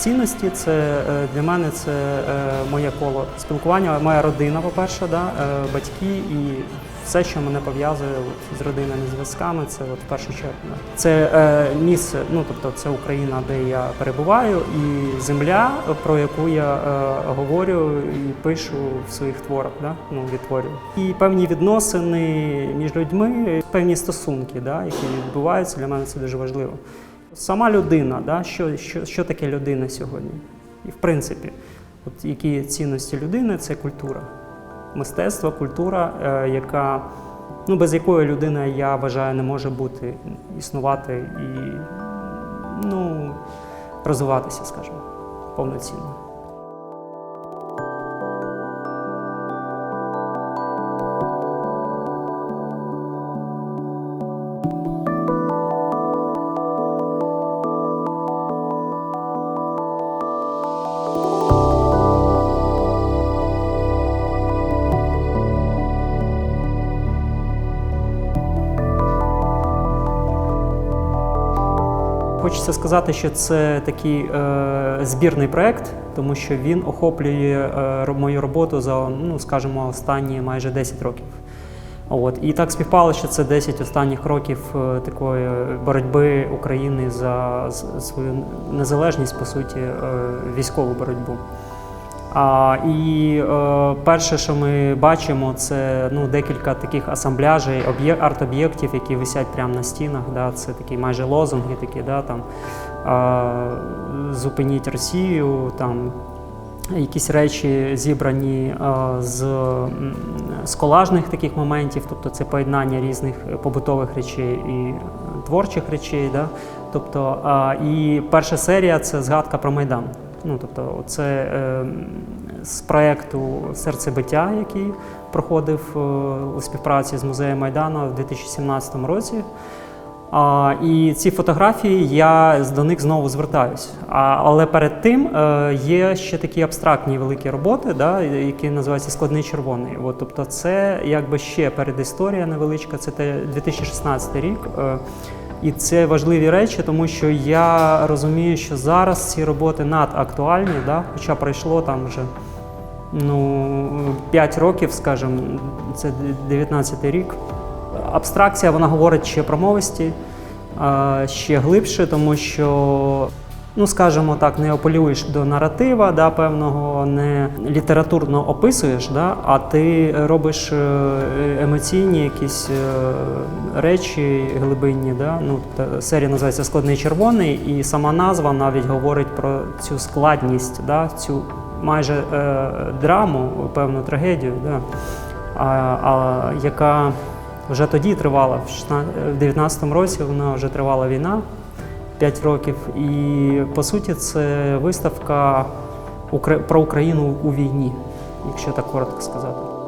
цінності це е, для мене це е, моє коло спілкування, моя родина, по-перше, да, е, батьки і все, що мене пов'язує з родинними зв'язками, це от, в першу чергу. Да. Це місце, ну тобто це Україна, де я перебуваю, і земля, про яку я говорю і пишу в своїх творах, да, ну, відтворюю. І певні відносини між людьми, певні стосунки, да, які відбуваються, для мене це дуже важливо. Сама людина, да, що, що, що таке людина сьогодні? І в принципі, от які цінності людини це культура. Мистецтво, культура, е, яка, ну, без якої людина, я вважаю, не може бути, існувати і ну, розвиватися, скажімо, повноцінно. Хочеться сказати, що це такий е, збірний проект, тому що він охоплює е, мою роботу за, ну, скажімо, останні майже 10 років. От. І так співпало, що це 10 останніх років е, такої боротьби України за свою незалежність, по суті, е, військову боротьбу. А, і е, перше, що ми бачимо, це ну, декілька таких асамбляжей, об'є- арт-об'єктів, які висять прямо на стінах. Да, це такі майже лозунги, такі, да, там, е, зупиніть Росію, там, якісь речі зібрані е, з, з колажних таких моментів, тобто це поєднання різних побутових речей і творчих речей. Да? Тобто, е, і перша серія це згадка про Майдан. Ну, тобто, це е, з проєкту Серцебиття, який проходив е, у співпраці з музеєм Майдану в 2017 році. А, і ці фотографії я до них знову звертаюсь. А, але перед тим е, є ще такі абстрактні великі роботи, да, які називаються складний червоний. От, тобто, це якби ще передісторія невеличка, це те 2016 рік. І це важливі речі, тому що я розумію, що зараз ці роботи надактуальні, да, хоча пройшло там вже ну, 5 років, скажімо, це 19 рік. Абстракція вона говорить ще про мовисті, е, ще глибше, тому що, ну скажімо так, не апелюєш до наратива да, певного, не літературно описуєш, да, а ти робиш е, емоційні якісь е, речі глибинні. Да? Ну, серія називається Складний червоний, і сама назва навіть говорить про цю складність, да? цю майже е, драму, певну трагедію, да? а, а, яка вже тоді тривала, в 16 в 19-му році вона вже тривала війна 5 років. І по суті, це виставка про Україну у війні, якщо так коротко сказати.